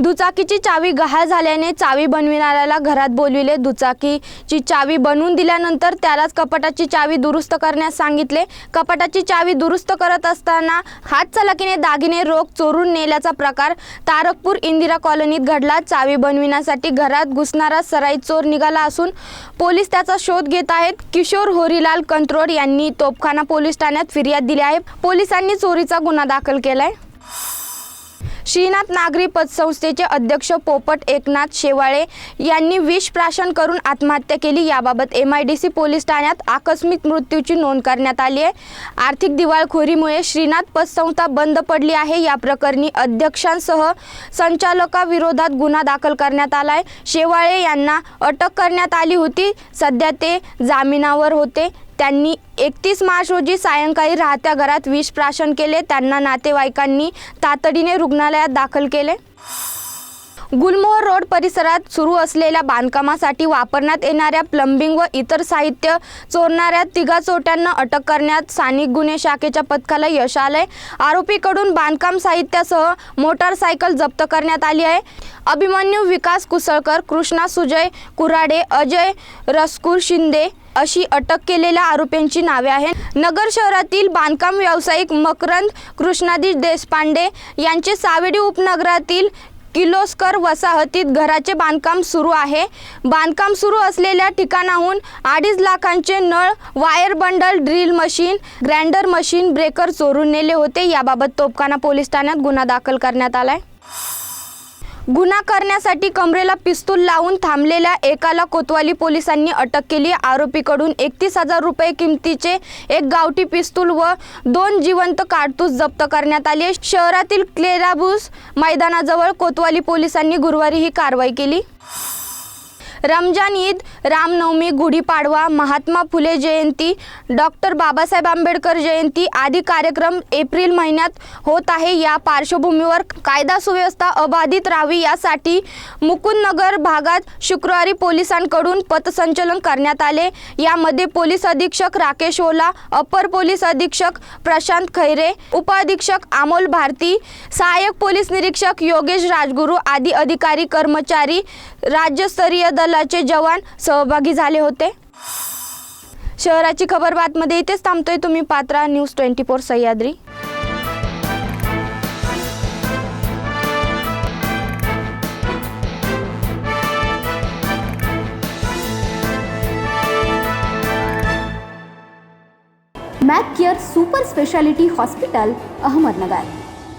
दुचाकीची चावी गहाळ झाल्याने चावी बनविणाऱ्याला घरात बोलविले. दुचाकीची चावी बनवून दिल्यानंतर त्यालाच कपाटाची चावी दुरुस्त करण्यास सांगितले. कपाटाची चावी दुरुस्त करत असताना हात चलाकीने दागिने रोख चोरून नेल्याचा प्रकार तारकपूर इंदिरा कॉलनीत घडला. चावी बनविण्यासाठी घरात घुसणारा सराई चोर निघाला असून पोलीस त्याचा शोध घेत आहेत. किशोर होरीलाल कंत्रोड यांनी तोपखाना पोलीस ठाण्यात फिर्याद दिली आहे. पोलिसांनी चोरीचा गुन्हा दाखल केलाय. श्रीनाथ नागरी पतसंस्थेचे अध्यक्ष पोपट एकनाथ शेवाळे यांनी विष प्राशन करून आत्महत्या केली. याबाबत M I D C police ठाण्यात आकस्मिक मृत्यूची नोंद करण्यात आली आहे. आर्थिक दिवाळखोरीमुळे श्रीनाथ पतसंस्था बंद पडली आहे. या प्रकरणी अध्यक्षांसह संचालकाविरोधात गुन्हा दाखल करण्यात आला आहे शेवाळे यांना अटक करण्यात आली होती. सध्या ते जामिनावर होते. त्यांनी एकतीस मार्च रोजी सायंकाळी राहत्या घरात विष प्राशन केले. त्यांना नातेवाईकांनी तातडीने रुग्णालयात दाखल केले. गुलमोहर रोड परिसरात सुरू असलेल्या बांधकामासाठी वापरण्यात येणाऱ्या प्लंबिंग व इतर साहित्य चोरणाऱ्या तिघा चोट्यांना अटक करण्यात स्थानिक गुन्हे शाखेच्या पथकाला यश आलंय. आरोपीकडून बांधकाम साहित्यासह मोटारसायकल जप्त करण्यात आली आहे. अभिमन्यू विकास कुसळकर कृष्णा सुजय कुराडे अजय रसकूर शिंदे अशी अटक केलेल्या आरोपींची नावे आहेत. नगर शहरातील बांधकाम व्यावसायिक मकरंद कृष्णाधीश देशपांडे यांचे सावेडी उपनगरातील किलोस्कर वसाहतीत घराचे बांधकाम सुरू आहे. बांधकाम सुरू असलेल्या ठिकाणाहून अडीच लाखांचे नळ wire bundle drill machine grinder machine breaker चोरून नेले होते. याबाबत तोपखाना पोलीस ठाण्यात गुन्हा दाखल करण्यात आलाय. गुन्हा करण्यासाठी कमरेला पिस्तूल लावून थांबलेल्या एकाला कोतवाली पोलिसांनी अटक केली. आरोपीकडून एकतीस हजार रुपये किमतीचे एक गावठी पिस्तूल व दोन जिवंत काडतूस जप्त करण्यात आले शहरातील क्लेराबूस मैदानाजवळ कोतवाली पोलिसांनी गुरुवारी ही कारवाई केली. रमजान ईद रामनवमी गुढीपाडवा महात्मा फुले जयंती डॉक्टर बाबासाहेब आंबेडकर जयंती आदी कार्यक्रम एप्रिल महिन्यात होत आहे. या पार्श्वभूमीवर कायदा सुव्यवस्था अबाधित राहावी यासाठी मुकुंदनगर भागात शुक्रवारी पोलिसांकडून पथसंचलन करण्यात आले. यामध्ये पोलीस अधीक्षक राकेश ओला अपर पोलीस अधीक्षक प्रशांत खैरे उपअधीक्षक अमोल भारती सहाय्यक पोलीस निरीक्षक योगेश राजगुरू आदी अधिकारी कर्मचारी राज्यस्तरीय दलाचे जवान सहभागी झाले होते. शहराची खबर बातमध्ये इथेच थांबतोय तुम्ही Patra news twenty four Sahyadri. Mac care super speciality hospital Ahmednagar.